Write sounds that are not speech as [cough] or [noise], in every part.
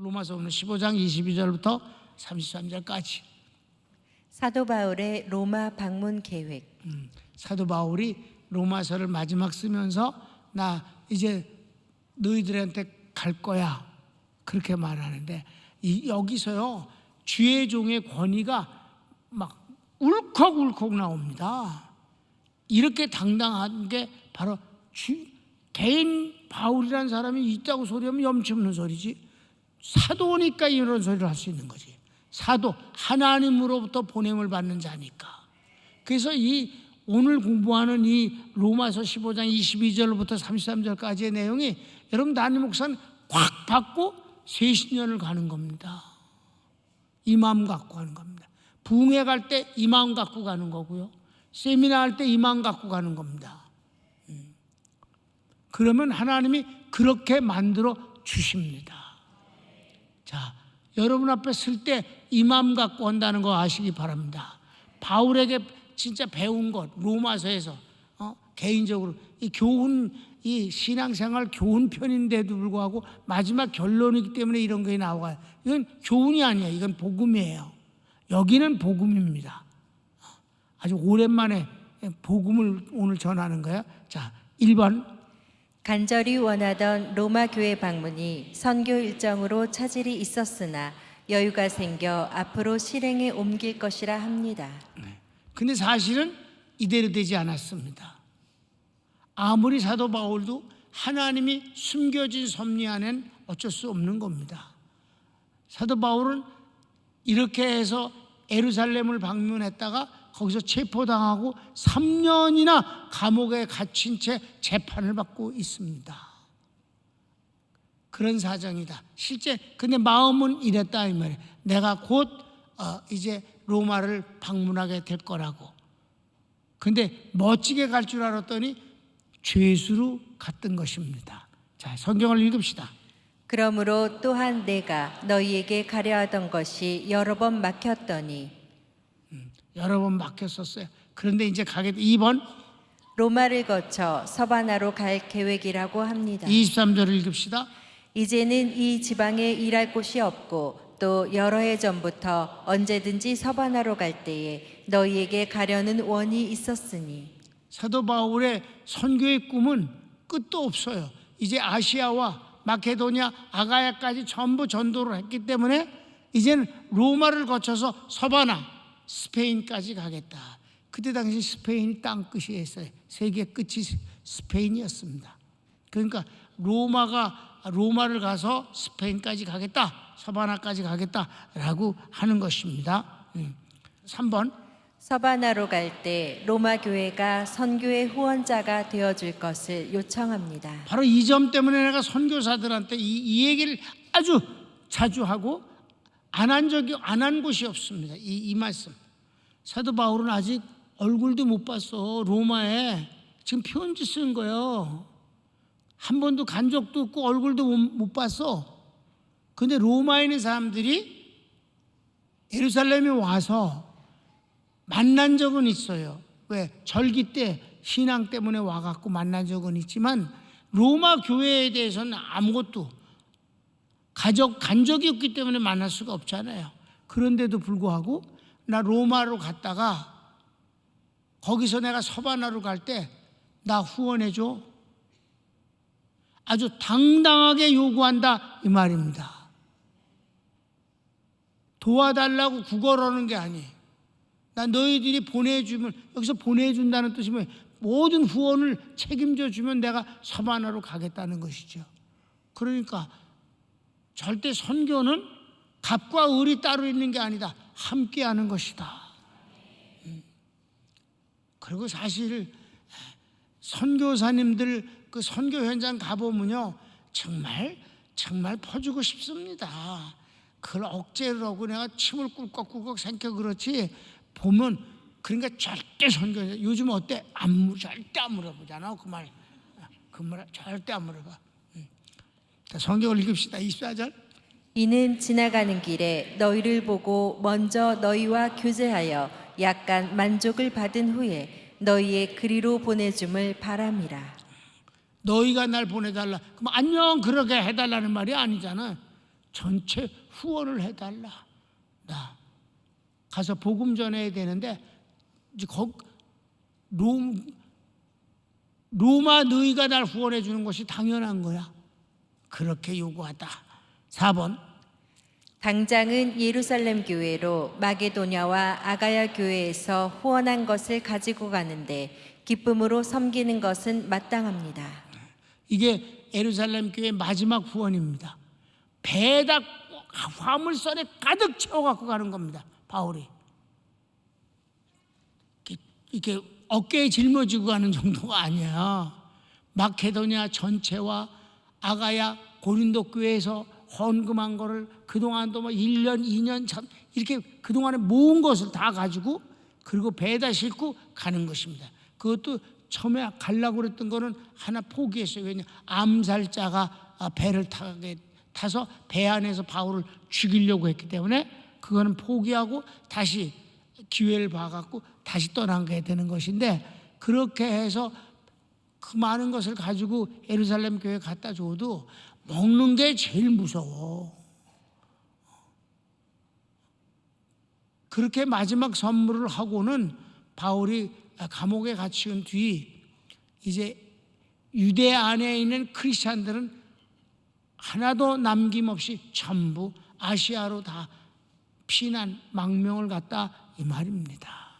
로마서 오늘 15장 22절부터 33절까지 사도 바울의 로마 방문 계획. 사도 바울이 로마서를 마지막 쓰면서 나 이제 너희들한테 갈 거야 그렇게 말하는데 이, 여기서요 주의 종의 권위가 막 울컥울컥 나옵니다. 이렇게 당당한 게 바로 주, 개인 바울이라는 사람이 있다고 소리하면 염치 없는 소리지 사도니까 이런 소리를 할 수 있는 거지 사도 하나님으로부터 보냄을 받는 자니까 그래서 이 오늘 공부하는 이 로마서 15장 22절부터 33절까지의 내용이 여러분 담임 목사는 꽉 받고 세신년을 가는 겁니다. 이 마음 갖고 가는 겁니다. 부흥회 갈 때 이 마음 갖고 가는 거고요. 세미나 할 때 이 마음 갖고 가는 겁니다. 음. 그러면 하나님이 그렇게 만들어 주십니다. 자, 여러분 앞에 쓸때이 마음 갖고 한다는 거 아시기 바랍니다. 바울에게 진짜 배운 것 로마서에서 어? 개인적으로 이 교훈 이 신앙생활 교훈 편인데도 불구하고 마지막 결론이기 때문에 이런 게 나와요. 이건 교훈이 아니야. 이건 복음이에요. 여기는 복음입니다. 아주 오랜만에 복음을 오늘 전하는 거야. 자, 1번 간절히 원하던 로마 교회 방문이 선교 일정으로 차질이 있었으나 여유가 생겨 앞으로 실행에 옮길 것이라 합니다. 근데 사실은 이대로 되지 않았습니다. 아무리 사도 바울도 하나님이 숨겨진 섭리 안엔 어쩔 수 없는 겁니다. 사도 바울은 이렇게 해서 에루살렘을 방문했다가 거기서 체포당하고 3년이나 감옥에 갇힌 채 재판을 받고 있습니다. 그런 사정이다. 실제 근데 마음은 이랬다 이 말이에요. 내가 곧 어, 이제 로마를 방문하게 될 거라고. 근데 멋지게 갈 줄 알았더니 죄수로 갔던 것입니다. 자, 성경을 읽읍시다. 그러므로 또한 내가 너희에게 가려 하던 것이 여러 번 막혔더니 여러 번 막혔었어요. 그런데 이제 가게 돼. 2번 로마를 거쳐 서바나로 갈 계획이라고 합니다. 23절을 읽읍시다. 이제는 이 지방에 일할 곳이 없고 또 여러 해 전부터 언제든지 서바나로 갈 때에 너희에게 가려는 원이 있었으니 사도 바울의 선교의 꿈은 끝도 없어요. 이제 아시아와 마케도니아, 아가야까지 전부 전도를 했기 때문에 이제는 로마를 거쳐서 서바나, 스페인까지 가겠다. 그때 당시 스페인이 땅 끝이었어요. 세계 끝이 스페인이었습니다. 그러니까 로마가 로마를 가서 스페인까지 가겠다, 서바나까지 가겠다라고 하는 것입니다. 음. 3번 서바나로 갈 때 로마 교회가 선교의 후원자가 되어 줄 것을 요청합니다. 바로 이 점 때문에 내가 선교사들한테 이, 이 얘기를 아주 자주 하고 안 한 적이 안 한 곳이 없습니다. 이, 이 말씀. 사도 바울은 아직 얼굴도 못 봤어. 로마에 지금 편지 쓴 거예요. 한 번도 간 적도 없고 얼굴도 못, 못 봤어. 근데 로마에 있는 사람들이 예루살렘에 와서 만난 적은 있어요. 왜? 절기 때 신앙 때문에 와갖고 만난 적은 있지만 로마 교회에 대해서는 아무것도 가족 간 적이 없기 때문에 만날 수가 없잖아요. 그런데도 불구하고 나 로마로 갔다가 거기서 내가 서바나로 갈 때 나 후원해 줘. 아주 당당하게 요구한다 이 말입니다. 도와달라고 구걸하는 게 아니에요. 나 너희들이 보내주면 여기서 보내준다는 뜻이 뭐예요? 모든 후원을 책임져 주면 내가 서바나로 가겠다는 것이죠. 그러니까 절대 선교는 갑과 을이 따로 있는 게 아니다. 함께 하는 것이다. 음. 그리고 사실 선교사님들 그 선교 현장 가보면요 정말 정말 퍼주고 싶습니다. 그걸 억제를 하고 내가 침을 꿀꺽꿀꺽 삼켜 그렇지 보면 그러니까 절대 선교 요즘 어때 안 물- 절대 안 물어보잖아 그 말 그 말 절대 안 물어봐. 음. 자, 성경을 읽읍시다 24절. 이는 지나가는 길에 너희를 보고 먼저 너희와 교제하여 약간 만족을 받은 후에 너희의 그리로 보내줌을 바람이라. 너희가 날 보내달라. 그럼 안녕 그러게 해달라는 말이 아니잖아. 전체 후원을 해달라. 나 가서 복음 전해야 되는데 이제 거, 롬, 로마 너희가 날 후원해 주는 것이 당연한 거야. 그렇게 요구하다. 4번 당장은 예루살렘 교회로 마게도냐와 아가야 교회에서 후원한 것을 가지고 가는데 기쁨으로 섬기는 것은 마땅합니다. 이게 예루살렘 교회 마지막 후원입니다. 배에다 화물선에 가득 채워 갖고 가는 겁니다. 바울이 이렇게, 어깨에 짊어지고 가는 정도가 아니야. 마케도니아 전체와 아가야 고린도 교회에서 헌금한 거를 그동안도 뭐 1년, 2년 참 이렇게 그동안에 모은 것을 다 가지고 그리고 배에다 싣고 가는 것입니다. 그것도 처음에 가려고 그랬던 거는 하나 포기했어요. 왜냐 암살자가 아, 배를 타게 타서 배 안에서 바울을 죽이려고 했기 때문에 그거는 포기하고 다시 기회를 봐갖고 다시 떠나게 되는 것인데 그렇게 해서 그 많은 것을 가지고 예루살렘 교회 갖다 줘도 먹는 게 제일 무서워. 그렇게 마지막 선물을 하고는 바울이 감옥에 갇힌 뒤 이제 유대 안에 있는 크리스찬들은 하나도 남김없이 전부 아시아로 다 피난 망명을 갔다 이 말입니다.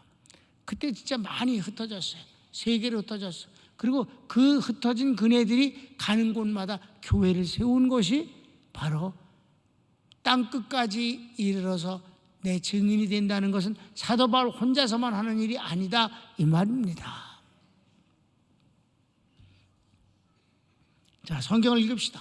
그때 진짜 많이 흩어졌어요. 세계로 흩어졌어. 그리고 그 흩어진 그네들이 가는 곳마다 교회를 세운 것이 바로 땅 끝까지 이르러서 내 증인이 된다는 것은 사도 바울 혼자서만 하는 일이 아니다 이 말입니다. 자, 성경을 읽읍시다.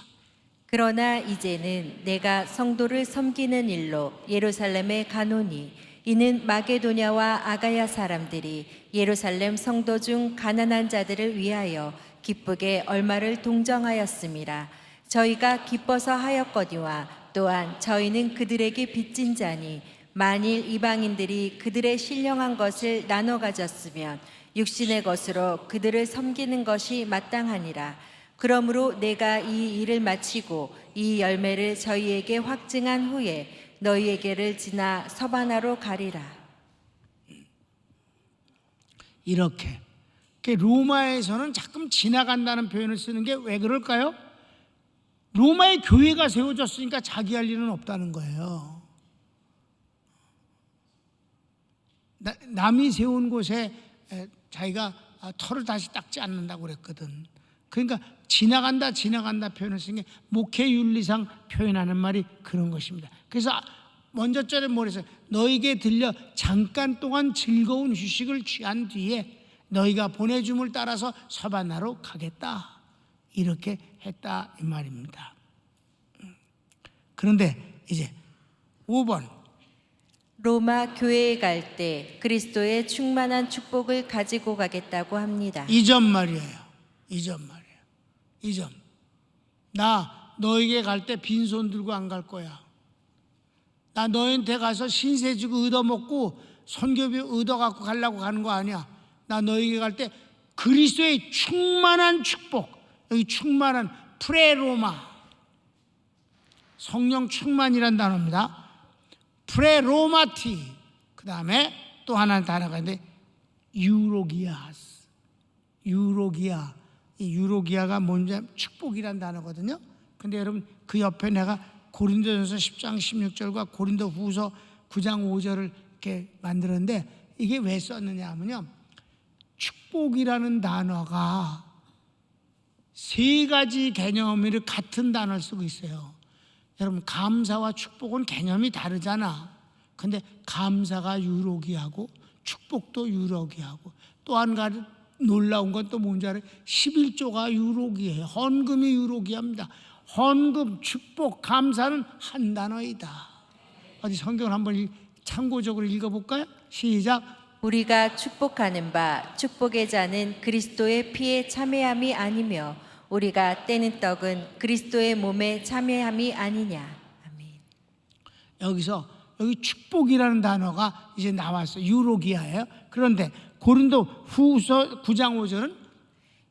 그러나 이제는 내가 성도를 섬기는 일로 예루살렘에 가노니 이는 마게도냐와 아가야 사람들이 예루살렘 성도 중 가난한 자들을 위하여 기쁘게 얼마를 동정하였음이라 저희가 기뻐서 하였거니와 또한 저희는 그들에게 빚진 자니 만일 이방인들이 그들의 신령한 것을 나눠 가졌으면 육신의 것으로 그들을 섬기는 것이 마땅하니라. 그러므로 내가 이 일을 마치고 이 열매를 저희에게 확증한 후에 너희에게를 지나 서바나로 가리라. 이렇게 그 로마에서는 자꾸 지나간다는 표현을 쓰는 게 왜 그럴까요? 로마의 교회가 세워졌으니까 자기 할 일은 없다는 거예요. 나- 남이 세운 곳에 에, 자기가 아, 털을 다시 닦지 않는다고 그랬거든. 그러니까 지나간다 지나간다 표현을 쓰는 게 목회 윤리상 표현하는 말이 그런 것입니다. 그래서 먼저 절에 뭐랬어요? 너에게 들려 잠깐 동안 즐거운 휴식을 취한 뒤에 너희가 보내줌을 따라서 서바나로 가겠다. 이렇게 했다 이 말입니다. 그런데 이제 5번 로마 교회에 갈 때 그리스도의 충만한 축복을 가지고 가겠다고 합니다. 이 점 말이에요. 이 점 말이에요. 이 점. 나 너에게 갈 때 빈손 들고 안 갈 거야. 나 너한테 가서 신세 주고 얻어먹고 선교비 얻어갖고 가려고 가는 거 아니야. 나 너에게 갈 때 그리스도의 충만한 축복, 여기 충만한 프레로마, 성령 충만이란 단어입니다. 프레로마티, 그 다음에 또 하나 단어가 있는데 유로기아스. 유로기아. 이 유로기아가 뭔지 축복이란 단어거든요. 근데 여러분 그 옆에 내가 고린도전서 10장 16절과 고린도 후서 9장 5절을 이렇게 만들었는데 이게 왜 썼느냐 하면요. 축복이라는 단어가 세 가지 개념을 같은 단어를 쓰고 있어요. 여러분 감사와 축복은 개념이 다르잖아. 근데 감사가 유로기하고 축복도 유로기하고 또 한 가지 놀라운 건 또 뭔지 알아요? 11조가 유로기예요. 헌금이 유로기합니다. 헌금, 축복, 감사는 한 단어이다. 어디 성경을 한번 읽- 참고적으로 읽어볼까요? 시작. 우리가 축복하는 바 축복의 자는 그리스도의 피에 참여함이 아니며 우리가 떼는 떡은 그리스도의 몸에 참여함이 아니냐. 아멘. 여기서 여기 축복이라는 단어가 이제 나왔어요. 유로기아예요. 그런데 고린도 후서 9장 5절은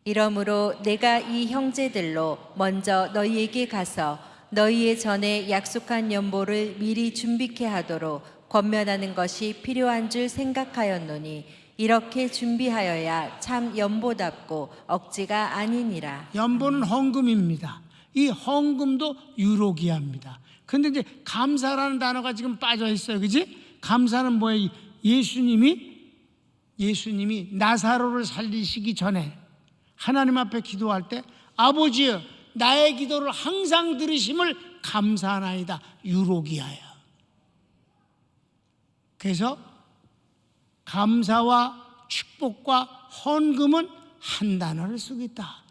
이러므로 내가 이 형제들로 먼저 너희에게 가서 너희의 전에 약속한 연보를 미리 준비케 하도록 권면하는 것이 필요한 줄 생각하였노니 이렇게 준비하여야 참 연보답고 억지가 아니니라. 연보는 헌금입니다. 이 헌금도 유로기합니다. 근데 이제 감사라는 단어가 지금 빠져 있어요. 그지? 감사는 뭐예요? 예수님이 예수님이 나사로를 살리시기 전에 하나님 앞에 기도할 때 아버지여 나의 기도를 항상 들으심을 감사하나이다. 유로기하여. 그래서 감사와 축복과 헌금은 한 단어를 쓰겠다.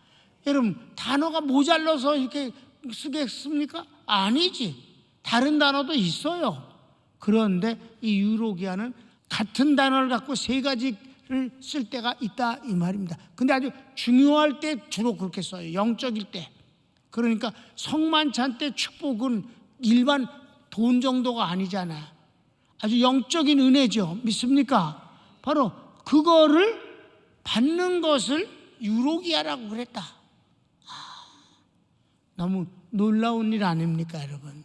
여러분 단어가 모자라서 이렇게 쓰겠습니까? 아니지. 다른 단어도 있어요. 그런데 이 유로기아는 같은 단어를 갖고 세 가지를 쓸 때가 있다 이 말입니다. 근데 아주 중요할 때 주로 그렇게 써요. 영적일 때. 그러니까 성만찬 때 축복은 일반 돈 정도가 아니잖아. 아주 영적인 은혜죠. 믿습니까? 바로 그거를 받는 것을 유로기아라고 그랬다. 아, 너무 놀라운 일 아닙니까, 여러분?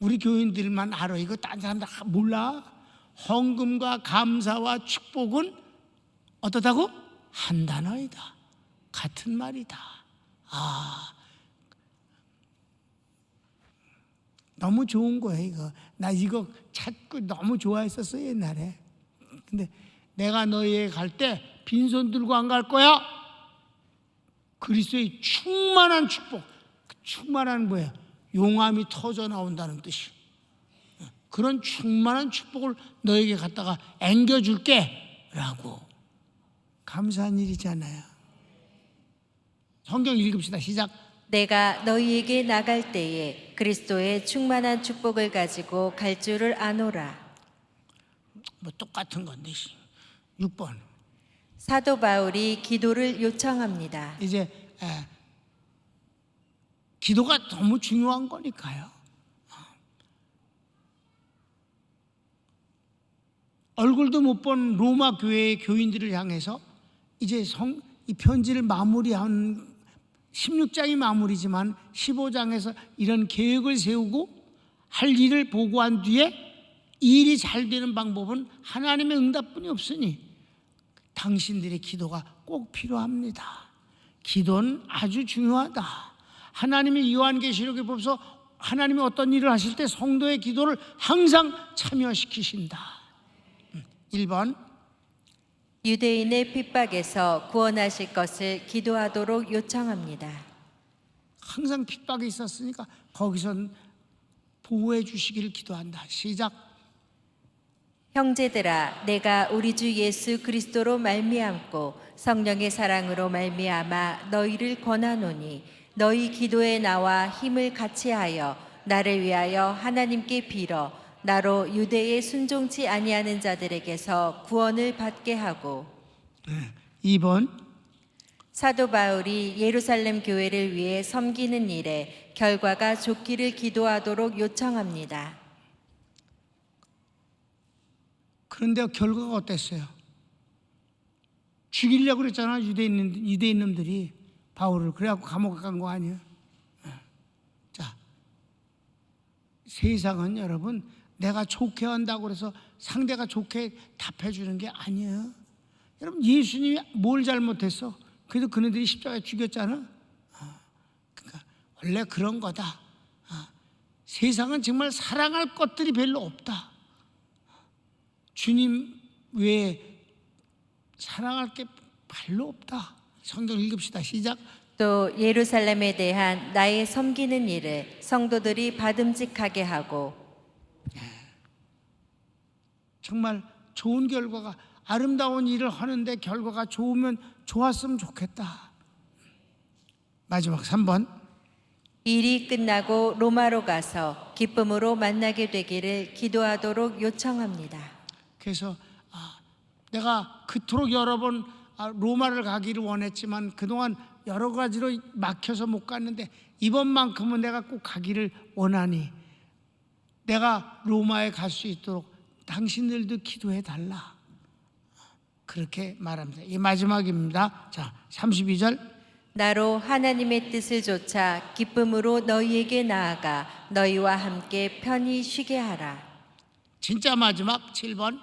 우리 교인들만 알아. 이거 딴 사람들 다 몰라. 헌금과 감사와 축복은 어떻다고? 한 단어이다. 같은 말이다. 아, 너무 좋은 거예요, 이거. 나 이거 찾고 너무 좋아했었어, 옛날에. 근데 내가 너희에 갈 때 빈손 들고 안 갈 거야. 그리스도의 충만한 축복. 그 충만한 뭐야? 용암이 터져 나온다는 뜻이. 그런 충만한 축복을 너에게 갖다가 앵겨줄게. 라고. 감사한 일이잖아요. 성경 읽읍시다. 시작. 내가 너희에게 나갈 때에 그리스도의 충만한 축복을 가지고 갈 줄을 아노라. 뭐 똑같은 건데. 6번. 사도 바울이 기도를 요청합니다. 이제 에, 기도가 너무 중요한 거니까요. 얼굴도 못 본 로마 교회의 교인들을 향해서 이제 성, 이 편지를 마무리한 16장이 마무리지만 15장에서 이런 계획을 세우고 할 일을 보고한 뒤에 이 일이 잘 되는 방법은 하나님의 응답뿐이 없으니 당신들의 기도가 꼭 필요합니다. 기도는 아주 중요하다. 하나님이 요한계시록에 보면서 하나님이 어떤 일을 하실 때 성도의 기도를 항상 참여시키신다. 음, 1번 유대인의 핍박에서 구원하실 것을 기도하도록 요청합니다. 항상 핍박이 있었으니까 거기선 보호해 주시기를 기도한다. 시작. 형제들아 내가 우리 주 예수 그리스도로 말미암고 성령의 사랑으로 말미암아 너희를 권하노니 너희 기도에 나와 힘을 같이하여 나를 위하여 하나님께 빌어 나로 유대에 순종치 아니하는 자들에게서 구원을 받게 하고 2번 사도 바울이 예루살렘 교회를 위해 섬기는 일에 결과가 좋기를 기도하도록 요청합니다. 그런데 결과가 어땠어요? 죽이려고 그랬잖아 유대인 유대인 놈들이 바울을 그래갖고 감옥에 간거 아니에요? 예. 자 세상은 여러분 내가 좋게 한다고 그래서 상대가 좋게 답해 주는 게 아니에요. 여러분 예수님이 뭘 잘못했어? 그래도 그네들이 십자가에 죽였잖아. 어, 그러니까 원래 그런 거다. 어, 세상은 정말 사랑할 것들이 별로 없다. 주님 외에 사랑할 게 별로 없다. 성경 읽읍시다. 시작. 또 예루살렘에 대한 나의 섬기는 일을 성도들이 받음직하게 하고 정말 좋은 결과가 아름다운 일을 하는데 결과가 좋으면 좋았으면 좋겠다. 마지막 3번. 일이 끝나고 로마로 가서 기쁨으로 만나게 되기를 기도하도록 요청합니다. 그래서 아, 내가 그토록 여러 번 아, 로마를 가기를 원했지만 그동안 여러 가지로 막혀서 못 갔는데 이번만큼은 내가 꼭 가기를 원하니 내가 로마에 갈 수 있도록 당신들도 기도해 달라. 그렇게 말합니다. 이 마지막입니다. 자, 32절. 나로 하나님의 뜻을 좇아 기쁨으로 너희에게 나아가 너희와 함께 편히 쉬게 하라. 진짜 마지막 7번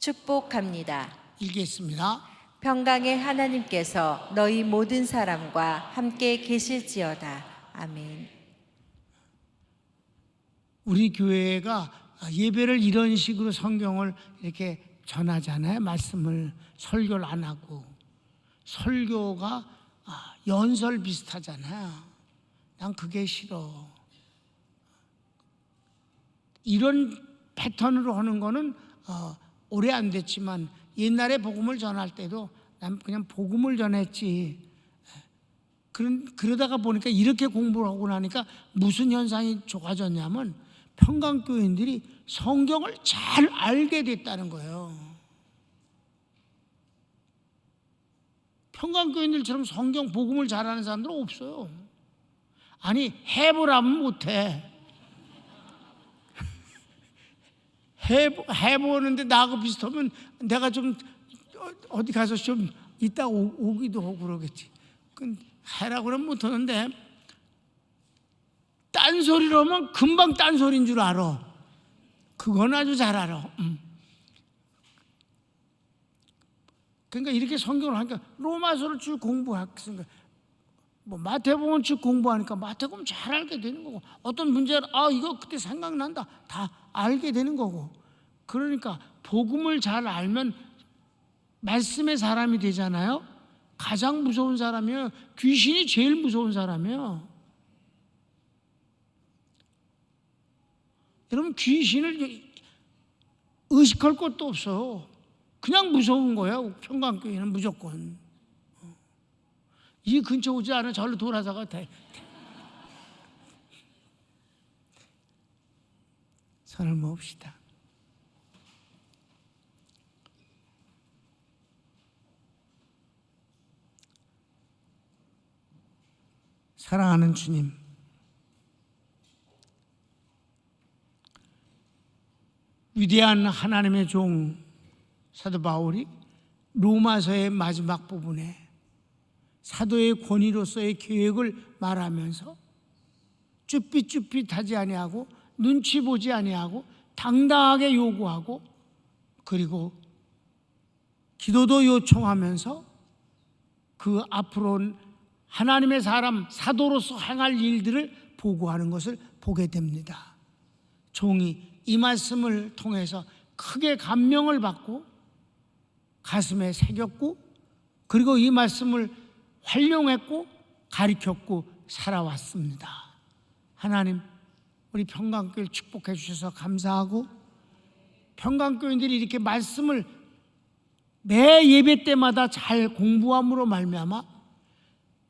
축복합니다. 읽겠습니다. 평강의 하나님께서 너희 모든 사람과 함께 계실지어다. 아멘. 우리 교회가 예배를 이런 식으로 성경을 이렇게 전하잖아요. 말씀을 설교를 안 하고 설교가 아, 연설 비슷하잖아요. 난 그게 싫어. 이런 패턴으로 하는 거는 어, 오래 안 됐지만 옛날에 복음을 전할 때도 난 그냥 복음을 전했지. 그런 그러다가 보니까 이렇게 공부를 하고 나니까 무슨 현상이 좋아졌냐면 평강교인들이 성경을 잘 알게 됐다는 거예요. 평강교인들처럼 성경 복음을 잘하는 사람들은 없어요. 아니 해보라면 못해. [laughs] 해보, 해보는데 나하고 비슷하면 내가 좀 어- 어디 가서 좀 이따 오, 오기도 하고 그러겠지. 그 해라 그러면 못하는데 딴소리로 하면 금방 딴소리인 줄 알아. 그건 아주 잘 알아. 음. 그러니까 이렇게 성경을 하니까 로마서를 쭉 공부했으니까 뭐 마태복음 쭉 공부하니까 마태복음 잘 알게 되는 거고 어떤 문제를 아 이거 그때 생각난다 다 알게 되는 거고 그러니까 복음을 잘 알면 말씀의 사람이 되잖아요. 가장 무서운 사람이요 귀신이 제일 무서운 사람이요. 여러분 귀신을 의식할 것도 없어요. 그냥 무서운 거예요. 평강교회는 무조건. 이 근처 오지 않으면 절로 돌아서가 돼. 손을 모읍시다. 사랑하는 주님, 위대한 하나님의 종 사도 바울이 로마서의 마지막 부분에 사도의 권위로서의 계획을 말하면서 쭈삣쭈삣하지 아니하고 눈치 보지 아니하고 당당하게 요구하고 그리고 기도도 요청하면서 그 앞으로 하나님의 사람 사도로서 행할 일들을 보고하는 것을 보게 됩니다. 종이 이 말씀을 통해서 크게 감명을 받고 가슴에 새겼고 그리고 이 말씀을 활용했고 가르쳤고 살아왔습니다. 하나님 우리 평강교회를 축복해 주셔서 감사하고 평강교인들이 이렇게 말씀을 매 예배 때마다 잘 공부함으로 말미암아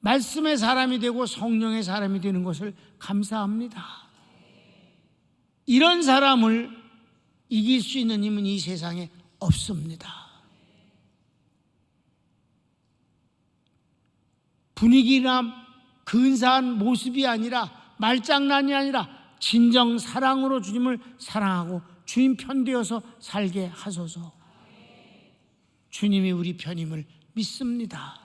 말씀의 사람이 되고 성령의 사람이 되는 것을 감사합니다. 이런 사람을 이길 수 있는 힘은 이 세상에 없습니다. 분위기나 근사한 모습이 아니라 말장난이 아니라 진정 사랑으로 주님을 사랑하고 주님 편되어서 살게 하소서. 주님이 우리 편임을 믿습니다.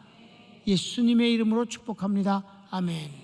예수님의 이름으로 축복합니다. 아멘.